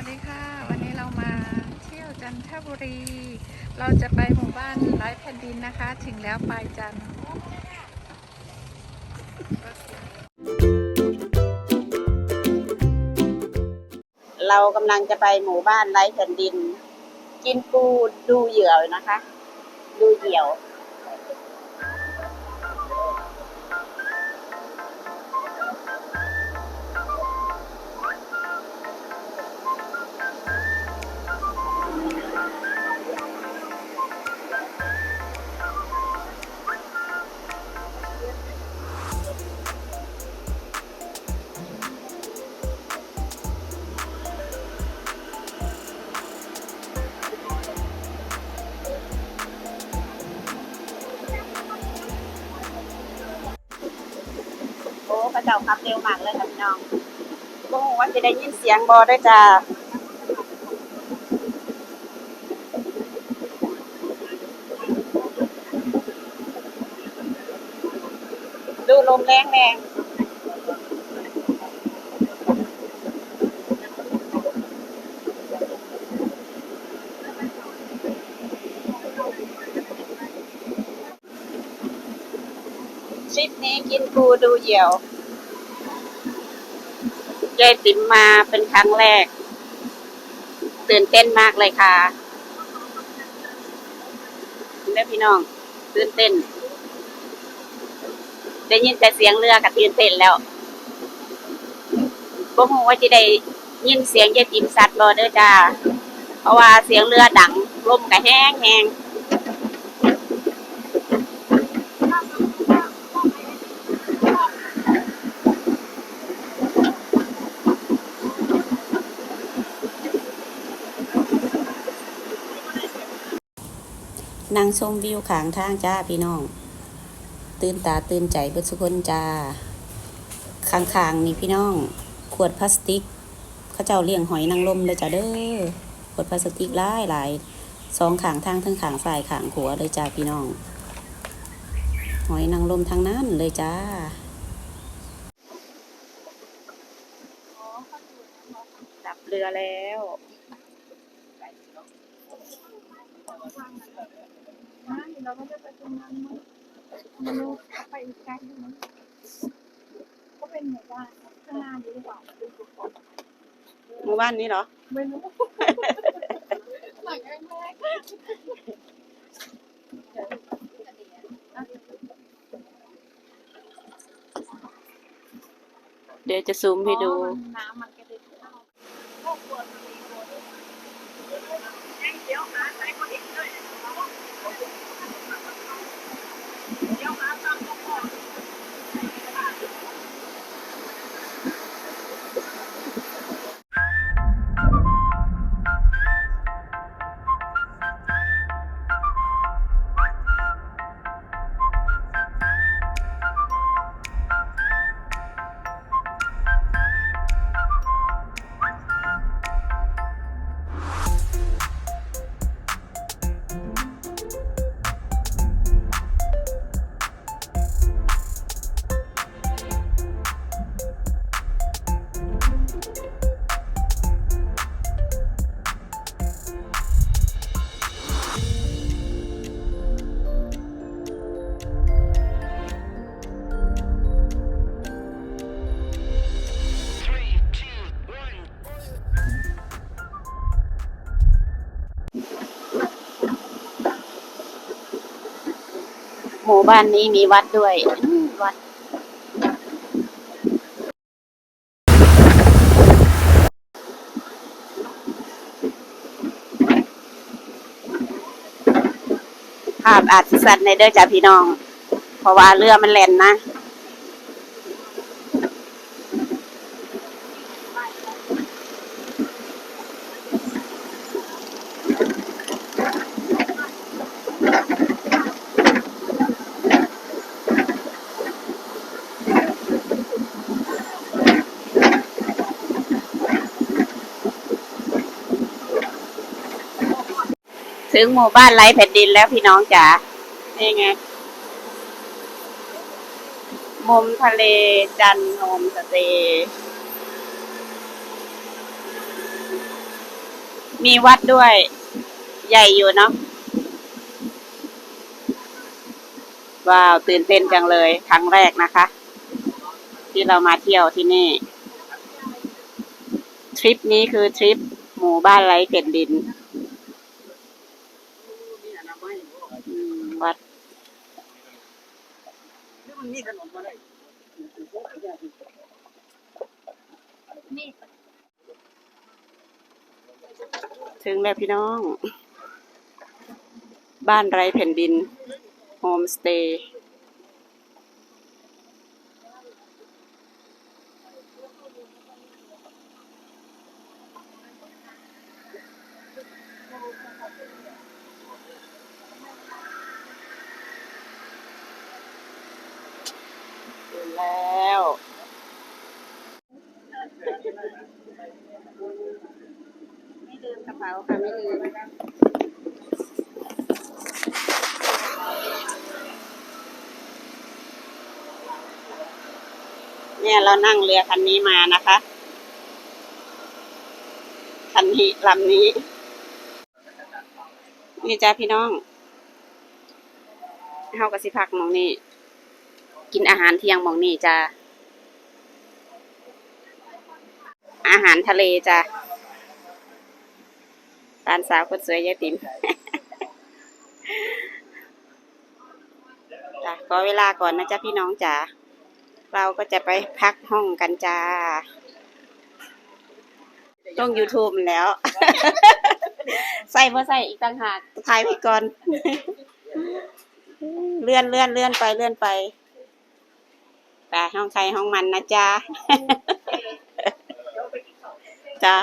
วัสดีค่ะ วันนี้เรามาเที่ยวจันทบุรี เราจะไปหมู่บ้านไร้แผ่นดินนะคะ ถึงแล้วปลายจันทร์เรากำลังจะไปหมู่บ้านไร้แผ่นดิน กินปูดูเหยื่อนะคะ ดูเหยี่อ เจ้าขับเร็วมากเลยค่ะพี่น้องก็คงว่าจะได้ยินเสียงบอด้วยจ้าดูลมแรงแรงทริปนี้กินปูดูเหยี่ยว ยายติ๋มมาเป็นครั้งแรก ตื่นเต้นมากเลยค่ะแม่พี่น้องตื่นเต้น ได้ยินแต่เสียงเรือกับตื่นเต้นแล้วบ่ฮู้ว่าจะได้ยินเสียงยายติ๋มสัตว์บ่เด้อจ้า เพราะว่าเสียงเรือดังลมก็แห้งแห้ง นั่งชมวิวขางทางจ้าพี่น้อง ตื่นตาตื่นใจเบิดสุคนจ้าข้างๆนี่พี่น้อง ขวดพลาสติกเขาเจ้าเลี้ยงหอยนางรมเลยจ้าเด้อขวดพลาสติกหลายหลายสองขางทางทั้งขางฝ่ายขางขัวเลยจ้าพี่น้อง หอยนางรมทั้งนั้นเลยจ้าดับเรือแล้ว เราก็จะไปตรงนั้นมั้งมันไปอีกไกลนึงมั้งก็เป็นหมู่บ้านข้างหน้านี้หรือเปล่าดูก่อนหมู่บ้านนี้เหรอ ไม่รู้หลังแรกเดี๋ยวจะซูมให้ดูน้ำมัน หมู่บ้านนี้มีวัดด้วยวัดภาพอาจสิสัตว์ในเด้อจ้าพี่น้อง เพราะว่าเรือมันแล่นนะ ถึงหมู่บ้านไร้แผ่นดินแล้วพี่น้องจ๋านี่ไง มุมทะเลจันทร์โฮมสเตย์มีวัดด้วย ใหญ่อยู่เนาะว้าว ตื่นเต้นจังเลย ครั้งแรกนะคะ ที่เรามาเที่ยวที่นี่ ทริปนี้คือทริปหมู่บ้านไร้แผ่นดินอืมวัด นี่ถึงแล้วพี่น้อง บ้านไร้แผ่นดิน โฮมสเตย์ ถึงแล้ว ไม่ลืมกระเป๋าค่ะ ไม่ลืม เนี่ยเรานั่งเรือคันนี้มานะคะ คันนี้ลำนี้ นี่จ้าพี่น้องเฮากับสิพักมองนี่กินอาหารเที่ยงมองนี่จ้าอาหารทะเลจ้าร้านสาวคนสวยยายติ๋มจ้ะขอเวลาก่อนนะจ๊ะพี่น้องจ๋า เราก็จะไปพักห้องกันจ้า ต้อง YouTube แล้ว ใส่เมื่อใส่อีกต่างหากถ่ายไปก่อน เลื่อนเลื่อนเลื่อนไปเลื่อนไปไปห้องใครห้องมันนะจ้าจ้า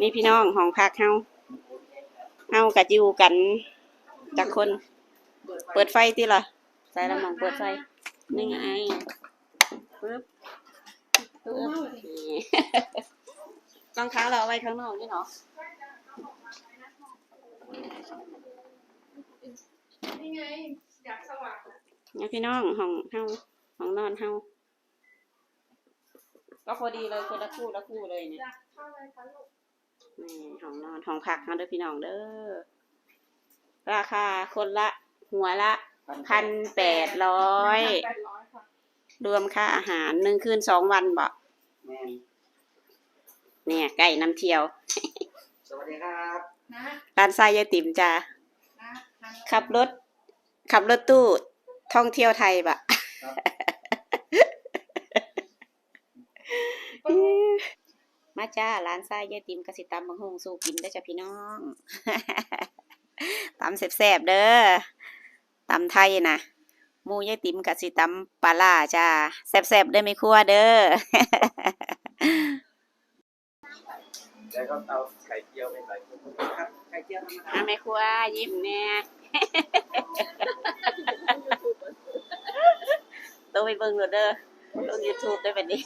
นี่พี่น้องห้องพักเฮาเฮากับอยู่กันจากคน เปิดไฟที่ล่ะ ใส่ละหมองเปิดไฟนี่ไงปึ๊บปึ๊บนี่รองเท้าเราเอาไว้ข้างนอกนี่เนาะนี่ไงอยากสว่างนี่พี่น้องห้องเฮาห้องนอนเฮาก็พอดีเลยคนละคู่ละคู่เลยเนี่ยนี่ห้องนอนห้องพักเฮาเด้อพี่น้องเด้อราคาคนละหัวละ พันแปดร้อยแปดร้อยค่ะรวมค่าอาหารหนึ่งคืนสองวันบ่แม่นเนี่ยไก่น้ำเที่ยว สวัสดีครับนะร้านทรายยายติ๋มจ้านะทานขับรถ ขับรถตู้ท่องเที่ยวไทยบะมาจ้าร้านทรายยายติ๋มกสิตำบังฮงสู่กินได้อจ้ะพี่น้องตำแซ่บๆเด้อ ตำไทยนะหมูยายติ๋มกสิตำปลาล่าจ้าแซ่บๆเด้อไม่ครัวเด้อแล้วก็เอาไข่เจียวไปใส่ครับไข่เจียวธรรมดาอาแม่ครัวยิ้มแน่ต้องไปเบิ่งโหลดเด้อลง YouTube ได้แบบนี้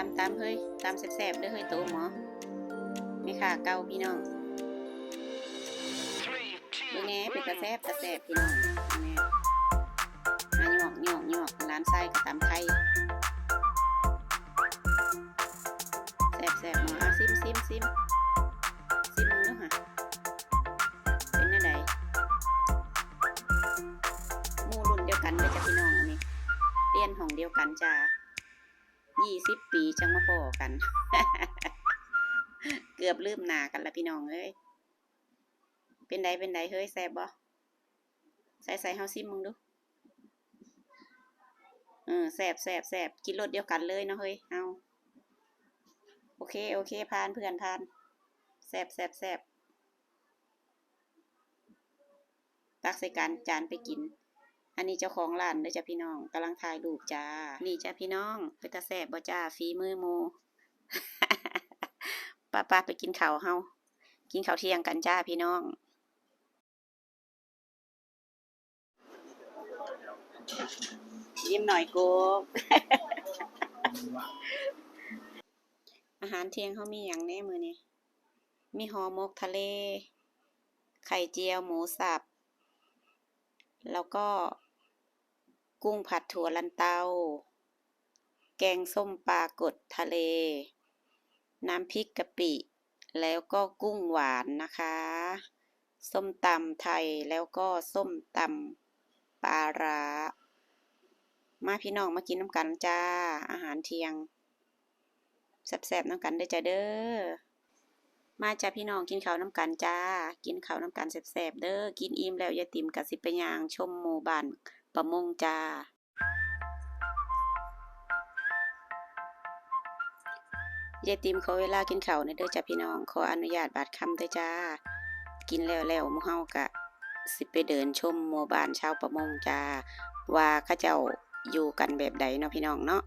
ามตามเฮ้ยตามแซ่บๆเด้อเฮ้ยโตหมอไม่ค่ะเกาพี่น้องดูแหน่เป็นกระแซบกระแซบพี่น้องดูแหน่หาหยอกหยอกหยอกร้านไส้กับตามไทยแซ่บแซบหมออาซิมซิมซิมซิมมึงดูค่ะเป็นยังไงหมู่รุ่นเดียวกันเลยจ้ะพี่น้องอันนี้เรียนหองเดียวกันจ้า ยี่สิบปีจังมาพอกัน เกือบลืมหนากันละพี่น้องเอ้ยเป็นไดเป็นไดเฮ้ยแซบบ่ใส่ใส่เฮาซิมมึงดูเออแซบแซบแซบกินรสเดียวกันเลยเนาะเฮ้ยเอาโอเคโอเคพานเพื่อนพานแซบแซบแซบตักใส่การจานไปกิน อันนี้เจ้าของร้านเด้อจ้ะพี่น้องกำลังถ่ายรูปจ้า นี่จ้ะพี่น้องเป็นตาแซ่บบ่จ้าฝีมือหมูป้าป้าไปกินข้าวเฮากินข้าวเที่ยงกันจ้าพี่น้องยิ้มหน่อยกูอาหารเที่ยงเขามีอย่างแน่มือนี่มีห่อหมกทะเล ไข่เจียวหมูสับ แล้วก็ กุ้งผัดถั่วลันเตา แกงส้มปลากดทะเล น้ำพริกกะปิ แล้วก็กุ้งหวานนะคะ ส้มตำไทยแล้วก็ส้มตำปลาร้า มาพี่น้องมากินน้ำกันจ้า อาหารเที่ยงแซ่บๆน้ำกันได้จ้าเด้อ มาจ้าพี่น้องกินข้าวน้ำกันจ้า กินข้าวน้ำกันแซ่บๆเด้อ กินอิ่มแล้วอย่าติ่มกะสิไปย่างชมหมู่บ้าน ประมงจ้า ยายติมขอเวลากินข้าวในอยเด้อจ้าพี่น้อง ขออนุญาตบาดคำเด้อจ้า กินแล้วแล้วมู่เฮากะ สิไปเดินชมหมู่บ้านชาวประมงจ้า ว่าเขาเจ้าอยู่กันแบบใดเนาะพี่น้องเนาะ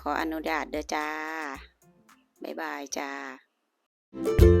ขออนุญาตเด้อจ้า บ๊ายบายจ้า